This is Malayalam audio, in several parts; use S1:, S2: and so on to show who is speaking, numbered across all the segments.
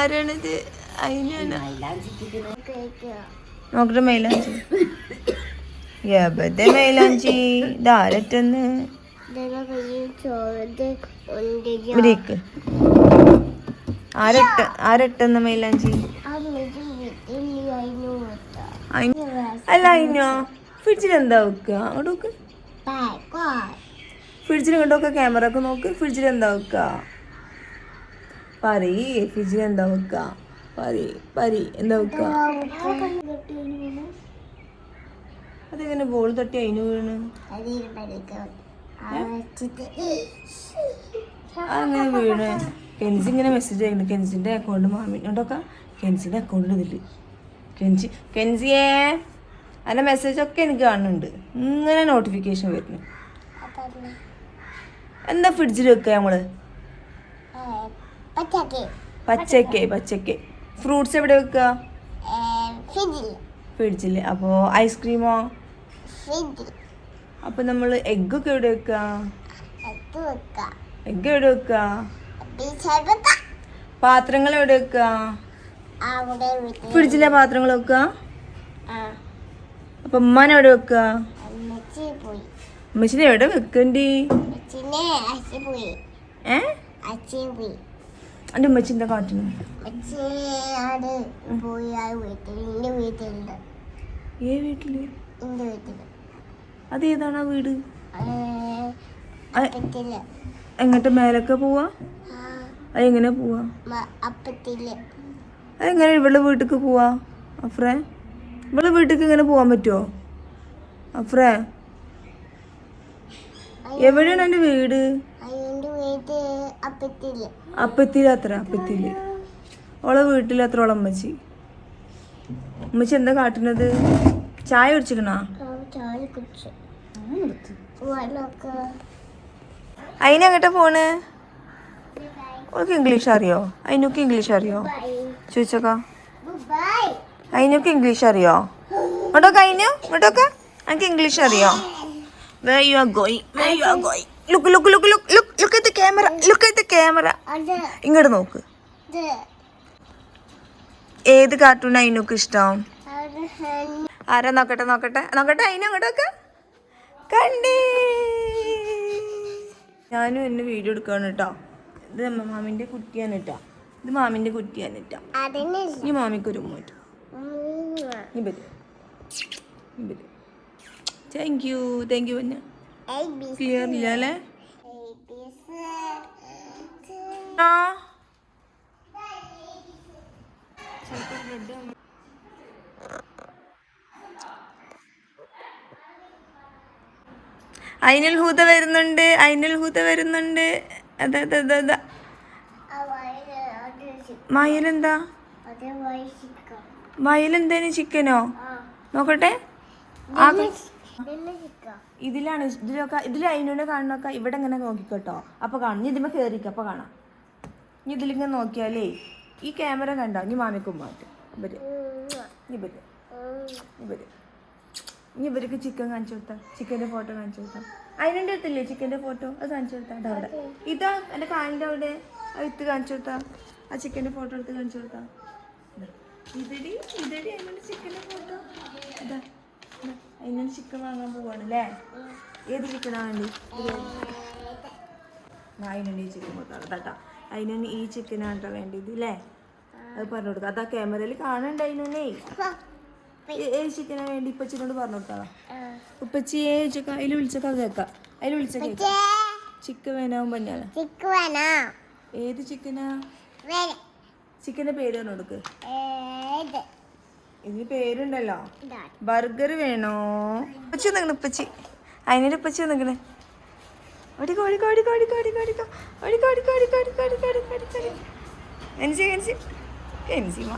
S1: ആരാണിത്? അതിനാണ് നോക്കട്ടെ മൈലാഞ്ചി. എവിടെ മൈലാഞ്ചി? ഇതാരറ്റന്ന് ഇവിടേക്ക്. ആരട്ട ആരട്ടെന്ന് മൈലാഞ്ചി? അല്ല അയിനോ? ഫ്രിഡ്ജിൽ എന്താ വെക്കുക അങ്ങോട്ട് നോക്ക്. ഫ്രിഡ്ജിൽ കണ്ടൊക്കെ ക്യാമറ ഒക്കെ നോക്ക്. ഫ്രിഡ്ജിൽ എന്താ വെക്കുക പറയ് ഫ്രിഡ്ജിൽ എന്താ വെക്ക? പറി പരി എന്താ വെക്ക? അതെങ്ങനെ ബോൾ തട്ടി അതിന് വീണ്? അങ്ങനെ വീണ്? കെൻസി ഇങ്ങനെ മെസ്സേജ് അയക്കുന്നുണ്ട്. കെൻസിന്റെ അക്കൗണ്ട് മാമിനോടൊക്കെ കെൻസിന്റെ അക്കൗണ്ട് ഇതിൽ. കെൻസി കെൻസിയേ അതിന്റെ മെസ്സേജ് ഒക്കെ എനിക്ക് കാണുന്നുണ്ട്. ഇങ്ങനെ നോട്ടിഫിക്കേഷൻ വരുന്നു. എന്താ ഫ്രിഡ്ജിൽ വെക്കുക നമ്മൾ
S2: പച്ചക്ക്.
S1: പച്ചക്ക് ഫ്രൂട്ട്സ് എവിടെ വെക്കുക ഫ്രിഡ്ജിൽ അപ്പോൾ ഐസ്ക്രീമോ? അപ്പൊ നമ്മൾ എഗ് ഒക്കെ എവിടെ വെക്കുക എഗ് എവിടെ വെക്കുക പാത്രങ്ങൾ എവിടെ വെക്കുക ഫ്രിഡ്ജിലെ പാത്രങ്ങൾ വെക്കുക അപ്പൊ ഉമ്മാൻ എവിടെ വെക്കുക അമ്മച്ചിനെ എവിടെ വെക്കണ്ടി? ഏ?
S2: എന്റെ ഉമ്മച്ചി എന്താ കാട്ടുന്നു?
S1: ഏ
S2: വീട്ടിൽ?
S1: അത് ഏതാണ് ആ വീട്? എങ്ങട്ട് മേലൊക്കെ പോവാ? അതെങ്ങനെ പോവാ? അതെങ്ങനെ ഇവളുടെ വീട്ടിക്ക് പോവാ? അഫ്രേ? ഇവളുടെ വീട്ടിക്ക് ഇങ്ങനെ പോവാൻ പറ്റുമോ അഫ്രേ? എവിടെയാണ് എന്റെ വീട്? അപ്പത്തിൽ അത്ര അപ്പത്തിൽ ഓളെ വീട്ടിൽ അത്ര ഓളെ അമ്മച്ചി അമ്മച്ചി എന്താ കാട്ടുന്നത്? ചായ കുടിച്ചിക്കണോ?
S2: ചായ കുടിച്ചു. വെള്ളമൊക്കെ
S1: അതിനെങ്ങട്ടാ പോണ്? ഓൾക്ക് ഇംഗ്ലീഷ് അറിയോ? അതിനൊക്കെ ഇംഗ്ലീഷ് അറിയോ? ചോദിച്ചോക്കാ.
S2: ബൈ
S1: അതിനൊക്കെ ഇംഗ്ലീഷ് അറിയോ? ഇങ്ങോട്ടൊക്കെ അതിന് ഇങ്ങോട്ടൊക്കെ. എനിക്ക് ഇംഗ്ലീഷ് അറിയോ? Where you are going? Where you are going? Look, look, look, look, look, look at the camera. Look at
S2: the camera.
S1: ഇങ്ങോട്ട് നോക്ക്. ഏത് കാർട്ടൂൺ അതിനൊക്കെ ഇഷ്ടം? ആരാ നോക്കട്ടെ നോക്കട്ടെ? നോക്കട്ടെ അതിനങ്ങോട്ടൊക്കെ കണ്ടേ. ഞാനും എന്നെ വീഡിയോ എടുക്കാണ് കേട്ടോ ഇത് മാമിന്റെ കുട്ടിയാണ് കേട്ടോ ഇത് മാമിന്റെ കുട്ടിയാണ് കേട്ടോ ഈ മാമിക്കൊരു ഉമ്മ കേട്ടോ ഇബൽ ഇബൽ താങ്ക് യു താങ്ക് യു പിന്നെ ക്ലിയർ ഇല്ല അല്ലേ? ആ. അയിനുൽ ഹൂത വരുന്നുണ്ട്. അയിനുൽ ഹൂത വരുന്നുണ്ട്. അതെ അതെ അതെ അതെ. മയിലെന്താ
S2: അത്
S1: ചിക്കനോ? നോക്കട്ടെ. ആ ഇതിലാണ് ഇതിലൊക്കെ ഇതിൽ അതിനോട് കാണുന്നൊക്കെ ഇവിടെ ഇങ്ങനെ നോക്കിക്കോട്ടോ. അപ്പൊ കാണും. ഇനി ഇതിമ്മ കയറിക്ക അപ്പൊ കാണാം. ഇനി ഇതിലിങ്ങനെ നോക്കിയാലേ ഈ ക്യാമറ കണ്ടോ? ഇനി മാമിക്കും മാറ്റും ഇവർ. ഇവർ. ഇവർ. ഇനി ഇവർക്ക് ചിക്കൻ കാണിച്ചു കൊടുത്താ. ചിക്കന്റെ ഫോട്ടോ കാണിച്ചു കൊടുത്താ. അതിന്റെ അടുത്തില്ലേ? ചിക്കന്റെ ഫോട്ടോ? അത് കാണിച്ചു കൊടുത്താ. ഇതാ എന്റെ കാലിന്റെ അവിടെ. ഇത്ത് കാണിച്ചു കൊടുത്താ. ആ ചിക്കന്റെ ഫോട്ടോ എടുത്ത് കാണിച്ചു കൊടുത്താ. ഇതാ. ഇതടി ഇതടി അതിനോട് ചിക്കന്റെ ഫോട്ടോ. ഇതാ. ഇതാ. ചിക്കൻ വാങ്ങാൻ പോവാണ് അല്ലേ ഏത് ചിക്കനാ വേണ്ടി അതിനുണ്ട് ഈ ചിക്കൻ കൊടുത്താണ് കേട്ടോ അതിനൊന്ന് ഈ ചിക്കനാണ് കേട്ടോ വേണ്ടത് അല്ലേ അത് പറഞ്ഞു കൊടുക്കുക അതാ ക്യാമറയിൽ കാണണ്ട അതിനൊന്നേ? ഏത് ചിക്കനാ വേണ്ടി ഇപ്പച്ചിനോട് പറഞ്ഞു കൊടുത്താളാ. ഏ ചിക്കൻ അതിൽ വിളിച്ചൊക്കെ കേൾക്കാം. അതിൽ വിളിച്ച ചിക്കൻ വേനാവും പറഞ്ഞാല ഏത് ചിക്കനാ ചിക്കന്റെ പേര് പറഞ്ഞു കൊടുക്ക്. ഇതിന് പേരുണ്ടല്ലോ ബർഗർ വേണോ ഉപ്പച്ചി വന്നിക്കണ് ഉപ്പച്ചി അതിനൊരു ഉപ്പച്ചി വന്നിക്കണ് ഓടിക്കോ ഓടിക്കോ ഓടിക്കോ ഓടിക്കോ ഓടിക്കോ ഓടിക്കോ ഓടിക്കോ ഓടിക്കോ ഓടിക്കോ ഓടിക്കോ ഓടിക്കോ ഓടിക്കോ ഓടിക്കോ കെൻസി കെൻസി കെൻസിമ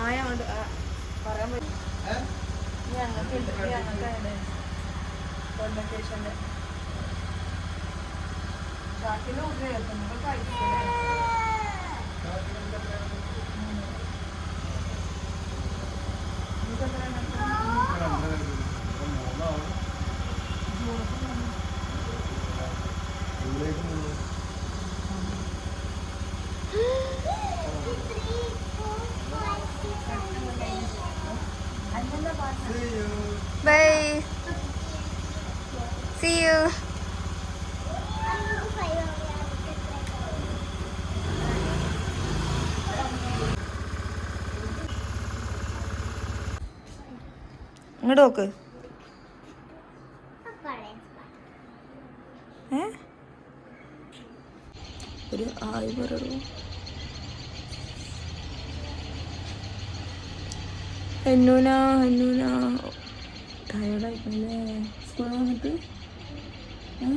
S1: ആയ കൊണ്ട് പറയാൻ പറ്റും ഞങ്ങൾക്ക് ഞങ്ങൾക്ക് കോൺവെക്കേഷന്റെ Thank you. ഇങ്ങോട്ട് നോക്ക്. ഏ? ഒരു ആയി പറയൂ. എന്നൂന എന്നൂന ടയർഡായിട്ടല്ലേ സ്കൂളിൽ വന്നിട്ട്? ഏ?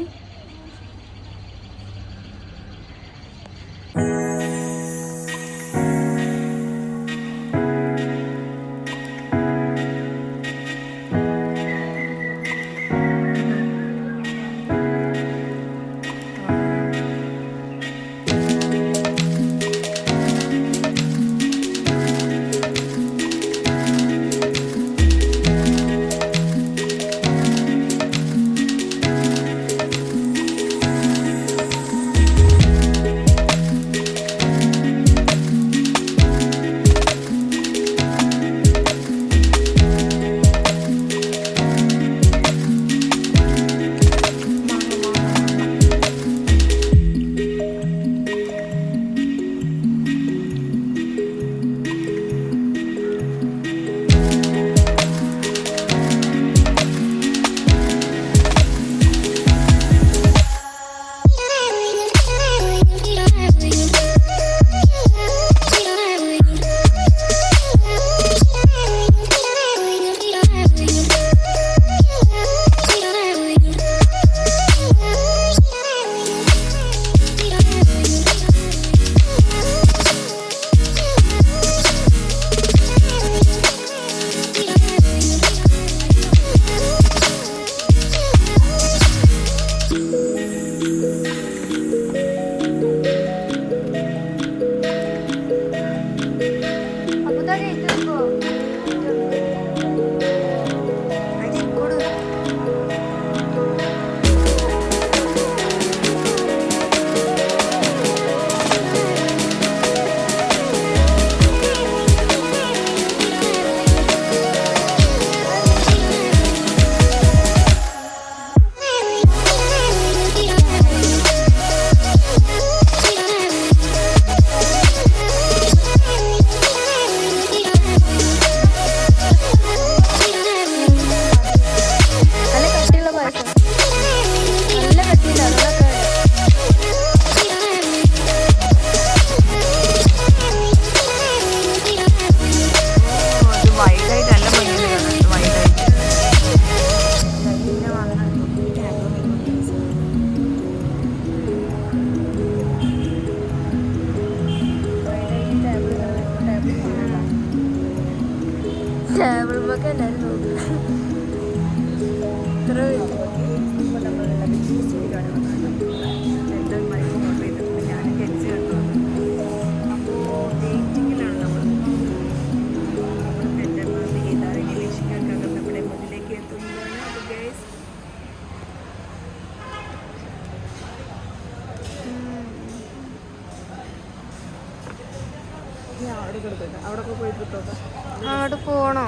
S3: അവിടെ
S1: പോണോ?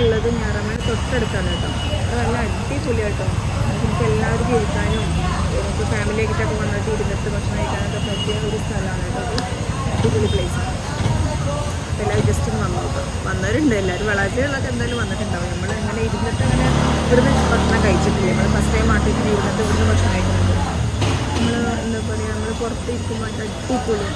S3: ഉള്ളത് ഞായറാഴ്ച തൊട്ടടുത്താണ് കേട്ടോ അത് നല്ല അടിപൊളി കേട്ടോ നമുക്ക് എല്ലാവർക്കും ജീവിക്കാനും നമുക്ക് ഫാമിലി ആയിട്ടൊക്കെ വന്നിട്ട് ഇരുന്നിട്ട് ഭക്ഷണം കഴിക്കാനൊക്കെ പറ്റിയ ഒരു സ്ഥലമാണ് കേട്ടോ അടിപൊളി പ്ലേസാണ് എല്ലാവരും ജസ്റ്റ് ഒന്ന് വന്നു. നോക്കാം വന്നവരുണ്ട്. എല്ലാവരും വളാറ്റികളൊക്കെ എന്തായാലും വന്നിട്ടുണ്ടാവും. നമ്മൾ അങ്ങനെ ഇരുന്നിട്ട് അങ്ങനെ ഇവിടുന്ന് ഭക്ഷണം കഴിച്ചിട്ടില്ല? നമ്മൾ ഫസ്റ്റ് ടൈം ആട്ടിൽ ഇരുന്നിട്ട് ഇവിടുന്ന് ഭക്ഷണം കഴിക്കുന്നുണ്ട്. നമ്മൾ എന്താ പറയുക നമ്മൾ പുറത്ത് ഇരിക്കുമ്പോൾ അടിപൊളി.